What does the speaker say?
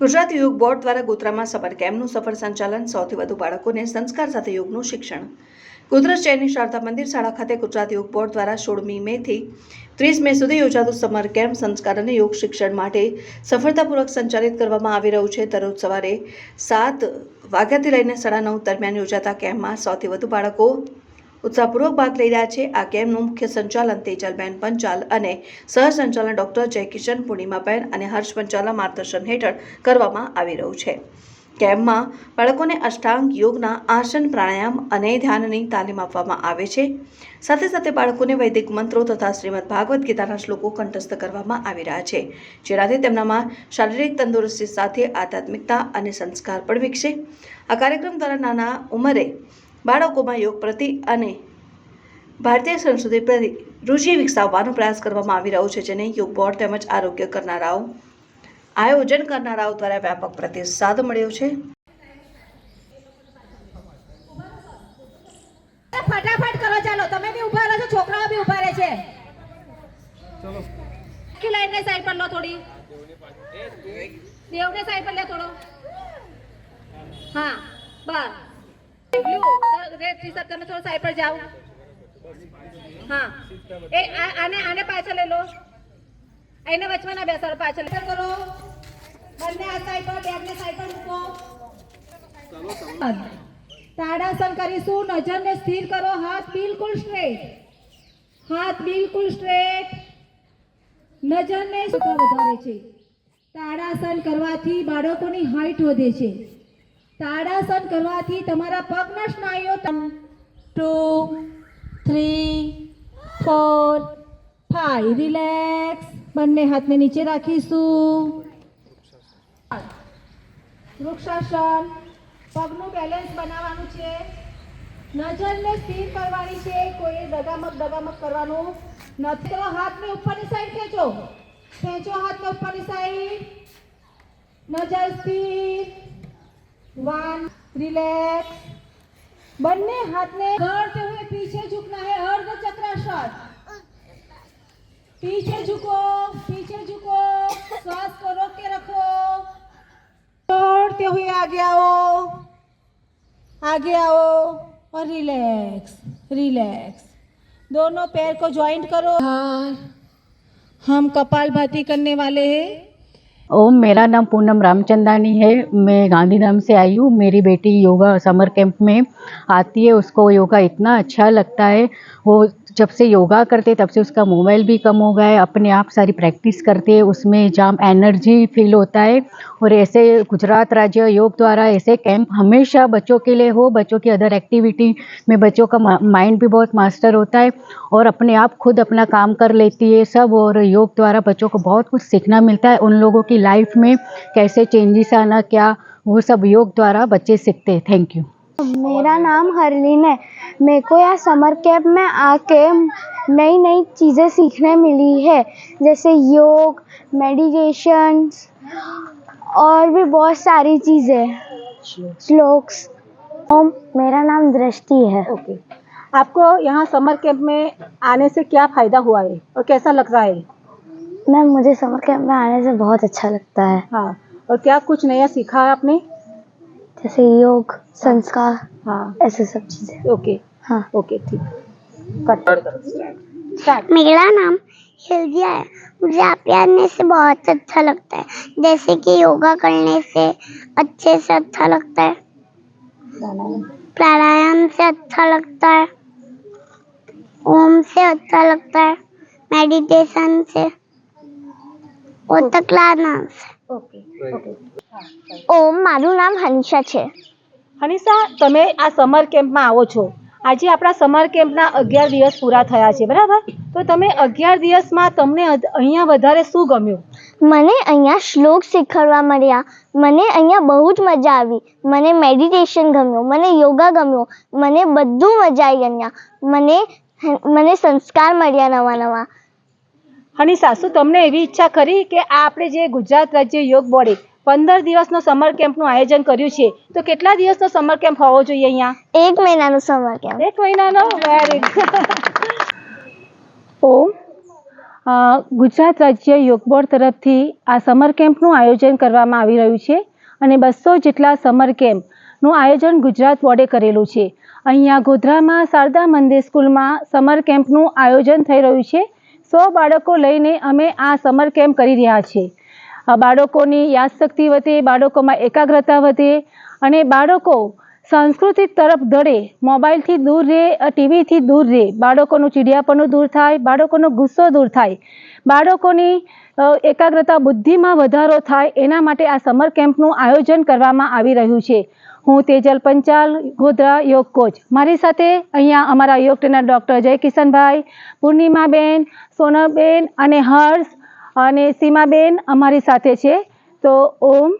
ગુજરાત યોગ બોર્ડ દ્વારા ગોત્રામાં સમર કેમ્પનું સફળ સંચાલન સૌથી વધુ બાળકોને સંસ્કાર સાથે યોગનું શિક્ષણ. ગોધરા શહેરની શારદા મંદિર શાળા ખાતે ગુજરાત યોગ બોર્ડ દ્વારા સોળમી મેથી ત્રીસ મે સુધી યોજાતું સમર કેમ્પ સંસ્કાર અને યોગ શિક્ષણ માટે સફળતાપૂર્વક સંચાલિત કરવામાં આવી રહ્યું છે. દરરોજ સવારે સાત વાગ્યાથી લઈને સાડા નવ દરમિયાન યોજાતા કેમ્પમાં સૌથી વધુ બાળકો ઉત્સાહપૂર્વક ભાગ લઈ રહ્યા છે. આ કેમ્પનું મુખ્ય સંચાલન તેજલબેન પંચાલ અને સહ સંચાલન ડોક્ટર જયકિશન પૂર્ણિમાબેન અને હર્ષ પંચાલના માર્ગદર્શન હેઠળ કરવામાં આવી રહ્યું છે. કેમ્પમાં બાળકોને અષ્ટાંગ યોગના આસન, પ્રાણાયામ અને ધ્યાનની તાલીમ આપવામાં આવે છે. સાથે સાથે બાળકોને વૈદિક મંત્રો તથા શ્રીમદ ભાગવત ગીતાના શ્લોકો કંઠસ્થ કરવામાં આવી રહ્યા છે, જેનાથી તેમનામાં શારીરિક તંદુરસ્તી સાથે આધ્યાત્મિકતા અને સંસ્કાર પણ વિકસે. આ કાર્યક્રમ દ્વારા નાના ઉંમરે બાળકોમાં યોગ પ્રતિ અને ભારતીય સંસ્કૃતિ પ્રતિ રુચિ વિકસાવવાનો પ્રયાસ કરવામાં આવી રહ્યો છે જેને યોગ બોર્ડ તેમજ આરોગ્ય કરનારાઓ આયોજન કરનારાઓ દ્વારા વ્યાપક પ્રતિસાદ મળ્યો છે. ફટાફટ કરો ચાલો. તમે બી ઊભા રહો છો છોકરાઓ બી ઊભા રહે છે. આખી લાઈનને સાઈડ પર લો થોડી. દેવને સાઈડ પર લે થોડો. હા બસ બ્લુ હા એ આને આને પાછળ લઈ લો એને વચમાં ના પાછળ કરો બંને આ સાઈડ તાડાસન કરીશું નજરને સ્થિર કરો હાથ બિલકુલ સ્ટ્રેટ. હાથ બિલકુલ સ્ટ્રેટ નજરને વધારે છે તાડાસન કરવાથી બાળકોની હાઈટ વધે છે તાડાસન કરવાથી તમારા પગના સ્નાયુઓ two three four five relax બંને હાથને નીચે રાખીશું. વૃક્ષાસન. પગનું બેલેન્સ બનાવવાનું છે. નજરને સ્થિર કરવાની છે. કોઈ દગામગ દગામગ કરવાનું નથી. તો હાથને ઉપરની સાઈડ ખેંચો. ખેંચો હાથને ઉપરની સાઈડ નજર સ્થિર. वन रिलैक्स बनने हाथ में दौड़ते हुए पीछे झुकना है अर्ध चक्र शॉट पीछे झुको पीछे झुको श्वास को रोक के रखो। दौड़ते हुए आगे आओ। आगे आओ और रिलैक्स रिलैक्स दोनों पैर को ज्वाइंट करो। हम कपाल भाती करने वाले हैं। ओम मेरा नाम पूनम रामचंदानी है मैं गांधीधाम से आई हूँ मेरी बेटी योगा समर कैंप में आती है उसको योगा इतना अच्छा लगता है वो जब से योगा करते, तब से उसका मोबाइल भी कम हो गया है। अपने आप सारी प्रैक्टिस करते हैं, उसमें जाम एनर्जी फील होता है। और ऐसे गुजरात राज्य योग द्वारा ऐसे कैंप हमेशा बच्चों के लिए हो, बच्चों की अदर एक्टिविटी में बच्चों का माइंड भी बहुत मास्टर होता है और अपने आप खुद अपना काम कर लेती है सब और योग द्वारा बच्चों को बहुत कुछ सीखना मिलता है उन लोगों की लाइफ में कैसे चेंजेस आना, क्या वो सब योग द्वारा बच्चे सीखते हैं। Thank you. मेरा नाम हरलीन है। मेरे को यहाँ समर कैंप में आके नई नई चीज़ें सीखने मिली है जैसे योग मेडिटेशन और भी बहुत सारी चीज़ें श्लोक्स। ओम मेरा नाम दृष्टि है। ओके। आपको यहाँ समर कैंप में आने से क्या फ़ायदा हुआ है और कैसा लग रहा है? मैम मुझे समर कैंप में आने से बहुत अच्छा लगता है। हाँ और क्या कुछ नया सीखा है आपने? जैसे योग संस्कार हाँ। ऐसे सब चीज़ें। ओके। हाँ। ओके ठीक। स्टार्ट मेरा नाम हिल्जिया है। मुझे आप आने से बहुत अच्छा लगता है। जैसे कि योगा करने से अच्छे से अच्छा लगता है। प्राणायाम। से अच्छा लगता है। ओम से अच्छा लगता है। मेडिटेशन से। और तकलाना से ઓકે ઓકે. ઓમ મારું નામ હંસા છે. હનીસા તમે આ સમર કેમ્પમાં આવો છો. આજે આપણા સમર કેમ્પના અગિયાર દિવસ પૂરા થયા છે બરાબર? તો તમે અગિયાર દિવસમાં તમને અહીંયા વધારે શું ગમ્યું? મને અહીંયા શ્લોક શીખવવા મળ્યા. મને અહીંયા બહુ જ મજા આવી. મને મેડિટેશન ગમ્યું મને યોગા ગમ્યો મને બધું મજા આવી અહીંયા. મને મને સંસ્કાર મળ્યા નવા નવા હનીસા સાસુ તમને એવી ઈચ્છા ખરી કે આ આપણે જે ગુજરાત રાજ્ય યોગ બોર્ડે પંદર દિવસનો સમર કેમ્પનું આયોજન કર્યું છે તો કેટલા દિવસનો સમર કેમ્પ હોવો જોઈએ અહીંયા? એક મહિનાનો સમર કેમ્પ. એક મહિનાનો? વેરી ઓમ ગુજરાત રાજ્ય યોગ બોર્ડ તરફથી આ સમર કેમ્પનું આયોજન કરવામાં આવી રહ્યું છે અને બસો જેટલા સમર કેમ્પનું આયોજન ગુજરાત બોર્ડે કરેલું છે. અહીંયા ગોધરામાં શારદા મંદિર સ્કૂલમાં સમર કેમ્પનું આયોજન થઈ રહ્યું છે સો બાળકો લઈને અમે આ સમર કેમ્પ કરી રહ્યા છીએ. બાળકોની યાદશક્તિ વધે, બાળકોમાં એકાગ્રતા વધે અને બાળકો સાંસ્કૃતિક તરફ દળે મોબાઈલથી દૂર રહે ટીવીથી દૂર રહે. બાળકોનું ચીડિયાપણું દૂર થાય, બાળકોનો ગુસ્સો દૂર થાય. બાળકોની એકાગ્રતા બુદ્ધિમાં વધારો થાય, એના માટે આ સમર કેમ્પનું આયોજન કરવામાં આવી રહ્યું છે. હું તેજલ પંચાલ, ગોધરા, યોગ કોચ. મારી સાથે અહીંયા અમારા યોગ ટ્રેનર ડૉક્ટર જય કિશનભાઈ પૂર્ણિમાબેન, સોનલબેન અને હર્ષ અને સીમાબેન અમારી સાથે છે. તો ઓમ